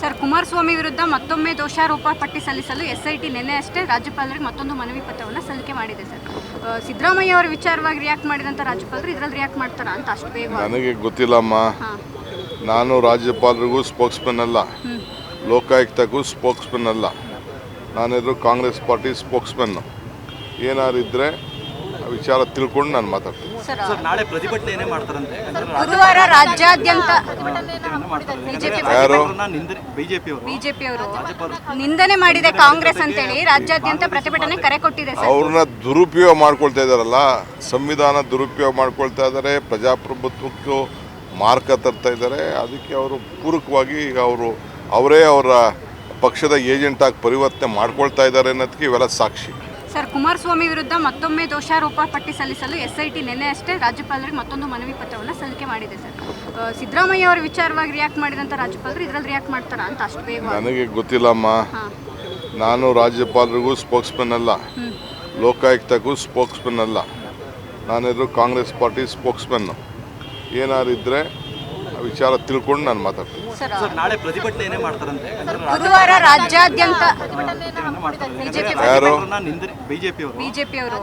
Sir Kumaraswamy ವಿರುದ್ಧ ಮತ್ತೊಮ್ಮೆ ದೋಷಾರೋಪ ಪಟ್ಟಿ ಸಲ್ಲಿಸಲು ಎಸ್ಐಟಿ ನಿನ್ನೆ ಅಷ್ಟೇ ರಾಜ್ಯಪಾಲರಿಗೆ ಮತ್ತೊಂದು ಮನವಿ ಪತ್ರವನ್ನು ಸಲ್ಲಿಕೆ ಮಾಡಿದೆ ಸರ್. ಸಿದ್ದರಾಮಯ್ಯ ಅವರ ವಿಚಾರವಾಗಿ ರಿಯಾಕ್ಟ್ ಮಾಡಿದಂಥ ರಾಜ್ಯಪಾಲರು ಇದರಲ್ಲಿ ರಿಯಾಕ್ಟ್ ಮಾಡ್ತಾರಾ ಅಂತ ಅಷ್ಟು ಬೇಗ? ನನಗೆ ಗೊತ್ತಿಲ್ಲಮ್ಮ. ನಾನು ರಾಜ್ಯಪಾಲರಿಗೂ ಸ್ಪೋಕ್ಸ್ಮನ್ ಅಲ್ಲ. ಲೋಕಾಯುಕ್ತಕ್ಕೂ ಸ್ಪೋಕ್ಸ್ಮನ್ ಅಲ್ಲ. ನಾನಿದ್ರು ಕಾಂಗ್ರೆಸ್ ಪಾರ್ಟಿ ಸ್ಪೋಕ್ಸ್ಮನ್ನು ಏನಾರಿದ್ದರೆ ವಿಚಾರ ತಿಳ್ಕೊಂಡು ನಾನು ಮಾತಾಡ್ತೀನಿ. ಸರ್ ಸರ್ ನಾಳೆ ಪ್ರತಿಭಟನೆ ಏನೇ ಮಾಡ್ತಾರಂತೆ? ಯಾಕಂದ್ರೆ ಗುರುವಾರ ರಾಜ್ಯಾದ್ಯಂತ ಬಿಜೆಪಿ ಯಾರು? ಬಿಜೆಪಿ ಅವರು ಬಿಜೆಪಿ ಅವರು ನಿಂದನೆ ಮಾಡಿದೆ ಕಾಂಗ್ರೆಸ್ ಅಂತೇಳಿ ರಾಜ್ಯಾದ್ಯಂತ ಪ್ರತಿಭಟನೆ ಕರೆ ಕೊಟ್ಟಿದೆ ಸರ್. ಅವ್ರನ್ನ ದುರುಪಯೋಗ ಮಾಡ್ಕೊಳ್ತಾ ಇದ್ದಾರಲ್ಲ ಸಂವಿಧಾನ ದುರುಪಯೋಗ ಮಾಡ್ಕೊಳ್ತಾ ಇದ್ದಾರೆ ಪ್ರಜಾಪ್ರಭುತ್ವಕ್ಕೂ ಮಾರ್ಕ ತರ್ತಾ ಇದ್ದಾರೆ ಅದಕ್ಕೆ ಅವರು ಪೂರಕವಾಗಿ ಈಗ ಅವರು ಅವರೇ ಅವರ ಪಕ್ಷದ ಏಜೆಂಟ್ ಆಗಿ ಪರಿವರ್ತನೆ ಮಾಡ್ಕೊಳ್ತಾ ಇದ್ದಾರೆ ಅನ್ನೋದಕ್ಕೆ ಇವೆಲ್ಲ ಸಾಕ್ಷಿ. ಸರ್ ಕುಮಾರಸ್ವಾಮಿ ವಿರುದ್ಧ ಮತ್ತೊಮ್ಮೆ ದೋಷಾರೋಪ ಪಟ್ಟಿ ಸಲ್ಲಿಸಲು ಎಸ್ಐಟಿ ನಿನ್ನೆ ಅಷ್ಟೇ ರಾಜ್ಯಪಾಲರಿಗೆ ಮತ್ತೊಂದು ಮನವಿ ಪತ್ರವನ್ನು ಸಲ್ಲಿಕೆ ಮಾಡಿದೆ ಸರ್. ಸಿದ್ದರಾಮಯ್ಯ ಅವರ ವಿಚಾರವಾಗಿ ರಿಯಾಕ್ಟ್ ಮಾಡಿದಂಥ ರಾಜ್ಯಪಾಲರು ಇದರಲ್ಲಿ ರಿಯಾಕ್ಟ್ ಮಾಡ್ತಾರ ಅಂತ ಅಷ್ಟು ಬೇಗ? ನನಗೆ ಗೊತ್ತಿಲ್ಲಮ್ಮ. ನಾನು ರಾಜ್ಯಪಾಲರಿಗೂ ಸ್ಪೋಕ್ಸ್ಮನ್ ಅಲ್ಲ. ಲೋಕಾಯುಕ್ತಕ್ಕೂ ಸ್ಪೋಕ್ಸ್ಮನ್ ಅಲ್ಲ. ನಾನಿದ್ರು ಕಾಂಗ್ರೆಸ್ ಪಾರ್ಟಿ ಸ್ಪೋಕ್ಸ್ಮನ್ನು ಏನಾರಿದ್ದರೆ ವಿಚಾರ ತಿಳ್ಕೊಂಡು ನಾನು ಮಾತಾಡ್ತೀನಿ. ಸರ್ ಸರ್ ನಾಳೆ ಪ್ರತಿಭಟನೆ ಏನೇ ಮಾಡ್ತಾರಂತೆ? ಯಾಕಂದ್ರೆ ಗುರುವಾರ ರಾಜ್ಯಾದ್ಯಂತ ಯಾರು? ಬಿಜೆಪಿ ಅವರು ಬಿಜೆಪಿ ಅವರು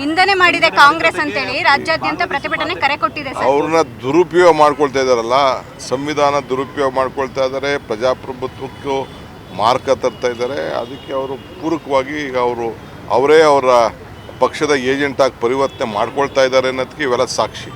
ನಿಂದನೆ ಮಾಡಿದೆ ಕಾಂಗ್ರೆಸ್ ಅಂತೇಳಿ. ರಾಜ್ಯಾದ್ಯಂತ ಪ್ರತಿಭಟನೆ ಕರೆ ಕೊಟ್ಟಿದೆ ಸರ್. ಅವ್ರನ್ನ ದುರುಪಯೋಗ ಮಾಡ್ಕೊಳ್ತಾ ಇದ್ದಾರಲ್ಲ ಸಂವಿಧಾನ ದುರುಪಯೋಗ ಮಾಡ್ಕೊಳ್ತಾ ಇದ್ದಾರೆ ಪ್ರಜಾಪ್ರಭುತ್ವಕ್ಕೂ ಮಾರ್ಕ ತರ್ತಾ ಇದ್ದಾರೆ ಅದಕ್ಕೆ ಅವರು ಪೂರಕವಾಗಿ ಈಗ ಅವರು ಅವರೇ ಅವರ ಪಕ್ಷದ ಏಜೆಂಟ್ ಆಗಿ ಪರಿವರ್ತನೆ ಮಾಡ್ಕೊಳ್ತಾ ಇದ್ದಾರೆ ಅನ್ನೋದಕ್ಕೆ ಇವೆಲ್ಲ ಸಾಕ್ಷಿ.